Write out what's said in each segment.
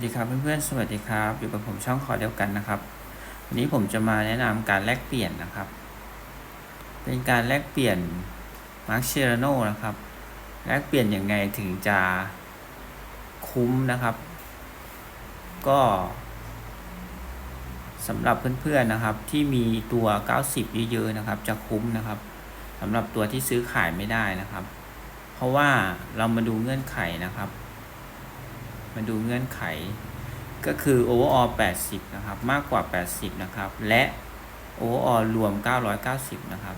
สวัสดีครับเพื่อนๆ สวัสดีครับ อยู่กับผมช่องขอเดียวกันนะครับ วันนี้ผมจะมาแนะนำการแลกเปลี่ยนนะครับ เป็นการแลกเปลี่ยนมาร์คเชรโนนะครับ แลกเปลี่ยนยังไงถึงจะคุ้มนะครับ ก็สำหรับเพื่อนๆนะครับ ที่มีตัว 90 เยอะๆนะครับ จะคุ้มนะครับสำหรับตัวที่ซื้อขายไม่ได้นะครับ เพราะว่าเรามาดูเงื่อนไขนะครับ มาดูเงื่อนไข ก็คือ overall 80 นะครับ มากกว่า 80 นะครับ และ overall รวม 990 นะครับ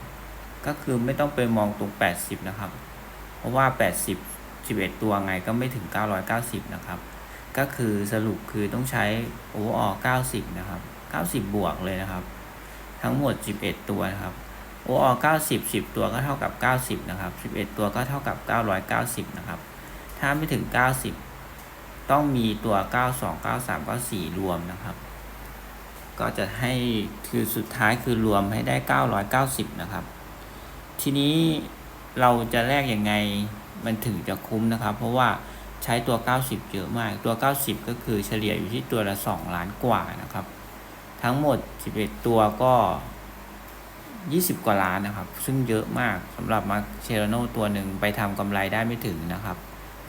ก็คือไม่ต้องไปมองตรง 80 นะครับ เพราะว่า 80 11 ตัวไงก็ไม่ถึง 990 นะครับ ก็คือสรุปคือต้องใช้ overall 90 นะครับ 90 บวกเลยนะครับ ทั้งหมด 11 ตัวนะครับ overall 90 10 ตัวก็เท่ากับ 90 นะครับ 11 ตัวก็เท่ากับ 990 นะครับ ถ้าไม่ถึง 90 ต้องมีตัว 92 93 94 รวมนะครับ ก็จะให้คือสุดท้ายคือรวมให้ได้ 990 นะครับ ทีนี้เราจะแลกยังไงมันถึงจะคุ้มนะครับ เพราะว่าใช้ตัว 90 เยอะมาก ตัว 90 ก็คือเฉลี่ยอยู่ที่ตัวละ 2 ล้านกว่านะครับ ทั้งหมด 11 ตัวก็ 20 กว่าล้านนะครับ ซึ่งเยอะมากสำหรับมาเชโรโนตัวหนึ่งไปทำกำไรได้ไม่ถึงนะครับ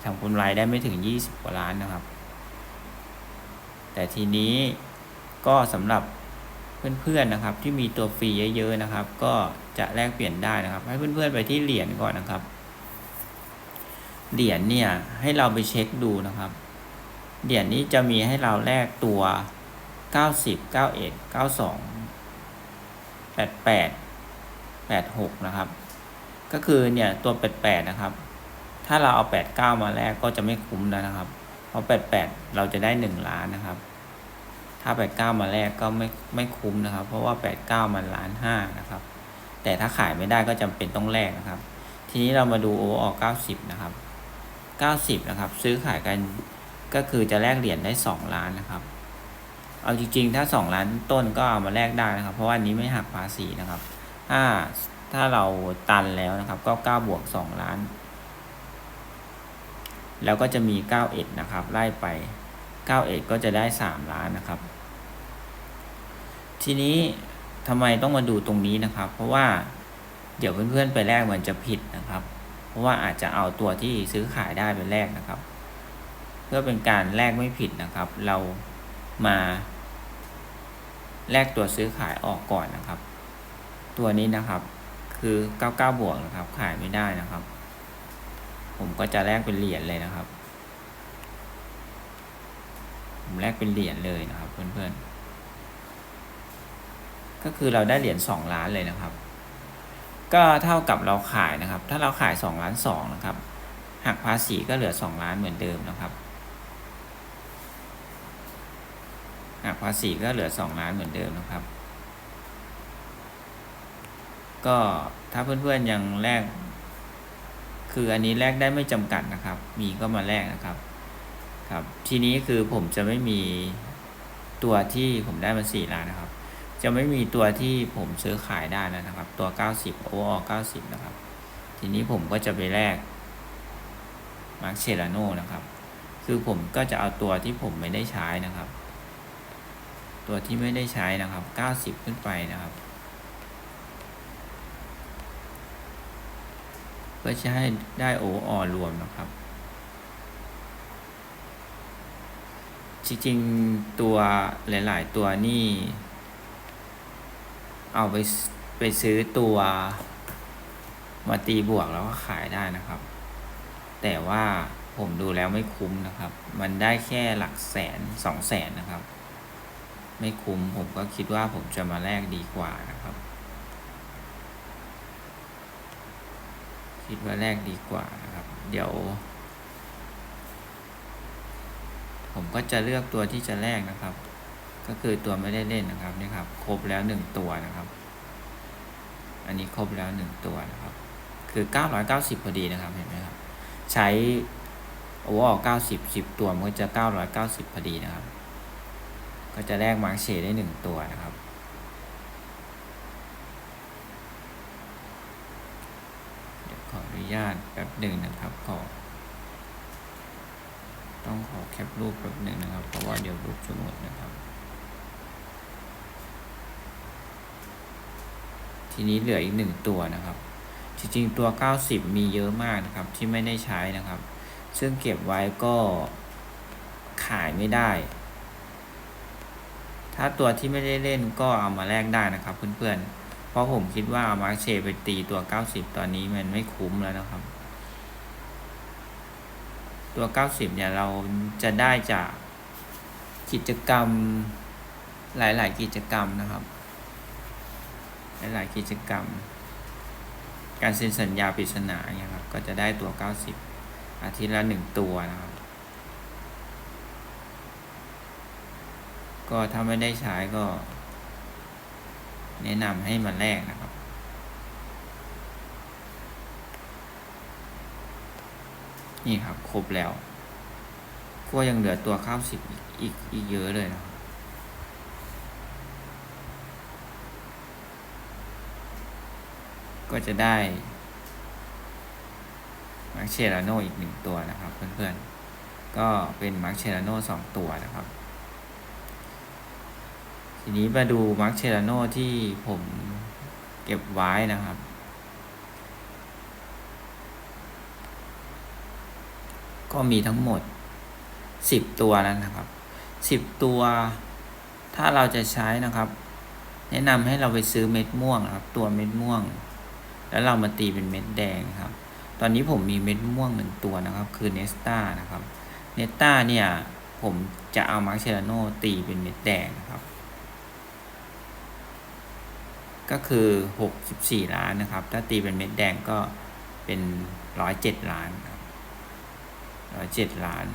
ทำกำไรได้ไม่ถึง 20 กว่าล้านนะครับ แต่ทีนี้ก็สำหรับเพื่อนๆนะครับ ที่มีตัวฟรีเยอะๆนะครับ ก็จะแลกเปลี่ยนได้นะครับ ให้เพื่อนๆไปที่เหรียญก่อนนะครับ เหรียญเนี่ยให้เราไปเช็คดูนะครับ เหรียญนี้จะมีให้เราแลกตัว 90 91 92 88 86 นะครับ ก็คือเนี่ยตัว 88 นะครับ ถ้าเราเอา89มาแลกก็จะไม่คุ้มแล้วนะครับ เพราะ88เราจะได้1ล้านนะครับ ถ้า89มาแลกก็ไม่ไม่คุ้มนะครับ เพราะว่า89มันล้านห้านะครับ แต่ถ้าขายไม่ได้ก็จำเป็นต้องแลกนะครับ ทีนี้เรามาดูโอออก90นะครับ90นะครับ ซื้อขายกันก็คือจะแลกเหรียญได้2ล้านนะครับ เอาจริงๆ ถ้า2ล้านต้นก็เอามาแลกได้นะครับ เพราะว่าอันนี้ไม่หักภาษีนะครับถ้าถ้าเราตันแล้วนะครับ ก็9บวก2ล้าน แล้วก็จะมี91นะครับไล่ไป91ก็จะได้ 3 ล้านนะครับ ทีนี้ทำไมต้องมาดูตรงนี้นะครับ เพราะว่าเดี๋ยวเพื่อนๆไปแลกมันจะผิดนะครับ เพราะว่าอาจจะเอาตัวที่ซื้อขายได้ไปแลกนะครับ เพื่อเป็นการแลกไม่ผิดนะครับ เรามาแลกตัวซื้อขายออกก่อนนะครับ ตัวนี้นะครับคือ 99 บวกนะครับ ขายไม่ได้นะครับ ผมก็จะแลกเป็นเหรียญเลยนะครับ ผมแลกเป็นเหรียญเลยนะครับ เพื่อนๆ ก็คือเราได้เหรียญ2ล้านเลยนะครับ ก็เท่ากับเราขายนะครับ ถ้าเราขาย2ล้าน2นะครับ หักภาษีก็เหลือ2ล้านเหมือนเดิมนะครับ หักภาษีก็เหลือ2ล้านเหมือนเดิมนะครับ ก็ถ้าเพื่อนๆยังแลก คืออันนี้แลกได้ไม่จำกัดนะครับ มีก็มาแลกนะครับ ครับ ทีนี้คือผมจะไม่มีตัวที่ผมได้มาสี่ล้านนะครับ จะไม่มีตัวที่ผมซื้อขายได้แล้วนะครับ ตัว 90โอเวอร์90 นะครับ ทีนี้ผมก็จะไปแลกมาร์เชลาโนนะครับ คือผมก็จะเอาตัวที่ผมไม่ได้ใช้นะครับ ตัวที่ไม่ได้ใช้นะครับ 90 ขึ้นไปนะครับ พื่อจะให้ได้โอออรวมนะครับ จริงๆตัวหลาย ๆ ตัวนี่ เอาไปไปซื้อตัวมาตีบวกแล้วก็ขายได้นะครับ แต่ว่าผมดูแล้วไม่คุ้มนะครับ มันได้แค่หลักแสนสองแสนนะครับ ไม่คุ้มผมก็คิดว่าผมจะมาแลกดีกว่านะครับ คิดว่าแลกดีกว่านะครับ เดี๋ยว ผมก็จะเลือกตัวที่จะแลกนะครับ ก็คือตัวไม่ได้เล่นนะครับนี่ครับ ครบแล้วหนึ่งตัวนะครับ อันนี้ครบแล้วหนึ่งตัวนะครับ คือเก้าร้อยเก้าสิบพอดีนะครับเห็นไหมครับ ใช้โอเวอร์เก้าสิบสิบตัวมันก็จะเก้าร้อยเก้าสิบพอดีนะครับ ก็จะแลกมาร์เชได้หนึ่งตัวนะครับ เดี๋ยวข อนุญาตแป๊บหนึ่งนะครับขอต้องขอแคปรูปแป๊บหนึ่งนะครับ เพราะว่าเดี๋ยวรูปจะหมดนะครับ ทีนี้เหลืออีกหนึ่งตัวนะครับ จริงๆตัว 90 มีเยอะมากนะครับที่ไม่ได้ใช้นะครับ ซึ่งเก็บไว้ก็ขายไม่ได้ ถ้าตัวที่ไม่ได้เล่นก็เอามาแลกได้นะครับเพื่อนๆ เพราะผมคิดว่ามาร์เชไปตีตัว 90 ตอนนี้มันไม่คุ้มแล้วนะครับ ตัว 90 เนี่ยเราจะได้จากกิจกรรมหลาย ๆ กิจกรรมนะครับ หลาย ๆ กิจกรรม การเซ็นสัญญาปริศนาเนี่ยครับ ก็จะได้ตัว 90 อาทิตย์ละหนึ่งตัวนะครับ ก็ถ้าไม่ได้ใช้ก็ แนะนำให้มาแลกนะครับ นี่ครับ ครบแล้ว ก็ยังเหลือตัวข้าวสิบอีกอีกอีกเยอะเลยนะครับก็จะได้มาร์เชลาโนอีกหนึ่งตัวนะครับ เพื่อนๆ ก็เป็นมาร์เชลาโนสองตัวนะครับ ทีนี้มาดูมาร์คเชลโนที่ผมเก็บไว้นะครับ ก็มีทั้งหมดสิบตัวนั้นนะครับสิบตัว ถ้าเราจะใช้นะครับ แนะนำให้เราไปซื้อเม็ดม่วงนะครับ ตัวเม็ดม่วง แล้วเรามาตีเป็นเม็ดแดงครับ ตอนนี้ผมมีเม็ดม่วงหนึ่งตัวนะครับ คือเนสตานะครับ เนสตาเนี่ย ผมจะเอามาร์เชลโนตีเป็นเม็ดแดงนะครับ ก็คือหกสิบสี่ล้านนะครับ ถ้าตีเป็นเม็ดแดงก็เป็นร้อยเจ็ดล้านครับร้อยเจ็ดล้าน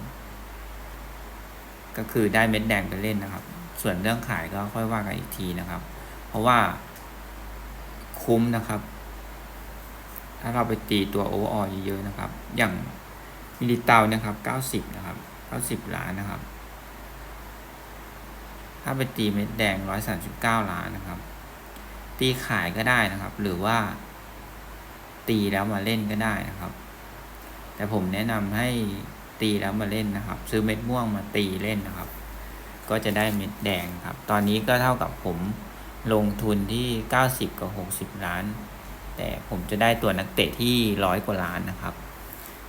ก็คือได้เม็ดแดงไปเล่นนะครับ ส่วนเรื่องขายก็ค่อยว่ากันอีกทีนะครับ เพราะว่าคุ้มนะครับ ถ้าเราไปตีตัวโอเวอร์ออเยอะๆนะครับ อย่างมิลิเตานะครับเก้าสิบนะครับเก้าสิบล้านนะครับ ถ้าไปตีเม็ดแดงร้อยสามสิบเก้าล้านนะครับ ตีขายก็ได้นะครับ หรือว่า ตีแล้วมาเล่นก็ได้นะครับ แต่ผมแนะนำให้ตีแล้วมาเล่นนะครับ ซื้อเม็ดม่วงมาตีเล่นนะครับ ก็จะได้เม็ดแดงครับ ตอนนี้ก็เท่ากับผมลงทุนที่เก้าสิบกับหกสิบล้าน แต่ผมจะได้ตัวนักเตะที่ร้อยกว่าล้านนะครับ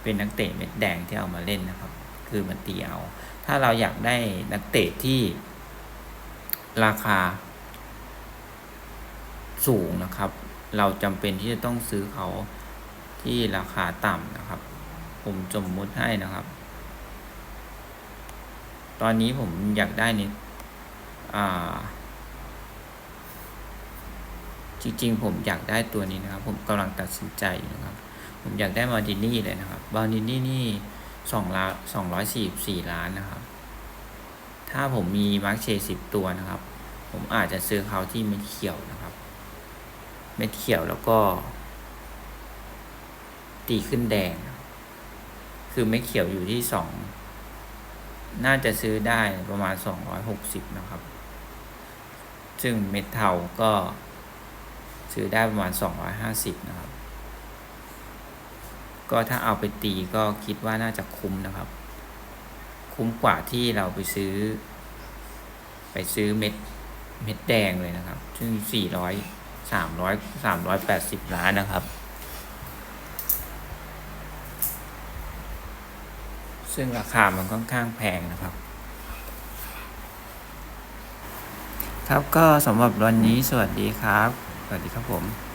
เป็นนักเตะเม็ดแดงที่เอามาเล่นนะครับ คือมันตีเอา ถ้าเราอยากได้นักเตะที่ราคา สูงนะครับ เราจำเป็นที่จะต้องซื้อเขาที่ราคาต่ำนะครับ ผมสมมุติให้นะครับ ตอนนี้ผมอยากได้นี่อ่าจริงๆ ผมอยากได้ตัวนี้นะครับ ผมกำลังตัดสินใจอยู่นะครับ ผมอยากได้มาดินี่เลยนะครับบาดินี่นี่สองล้านสองร้อยสี่สี่ล้านนะครับ ถ้าผมมีมาร์คเชสิบตัวนะครับ ผมอาจจะซื้อเขาที่ม็ดเขียวนะ เม็ดเขียวแล้วก็ ตีขึ้นแดง คือเม็ดเขียวอยู่ที่สองน่าจะซื้อได้ประมาณสองร้อยหกสิบนะครับ ซึ่งเม็ดเทาก็ซื้อได้ประมาณสองร้อยห้าสิบนะครับ ก็ถ้าเอาไปตีก็คิดว่าน่าจะคุ้มนะครับ คุ้มกว่าที่เราไปซื้อ ไปซื้อเม็ดเม็ดแดงเลยนะครับ ซึ่งสี่ร้อย สามร้อยสามร้อยแปดสิบล้านนะครับ ซึ่งราคามันค่อนข้างแพงนะครับ ครับก็สำหรับวันนี้สวัสดีครับ สวัสดีครับผม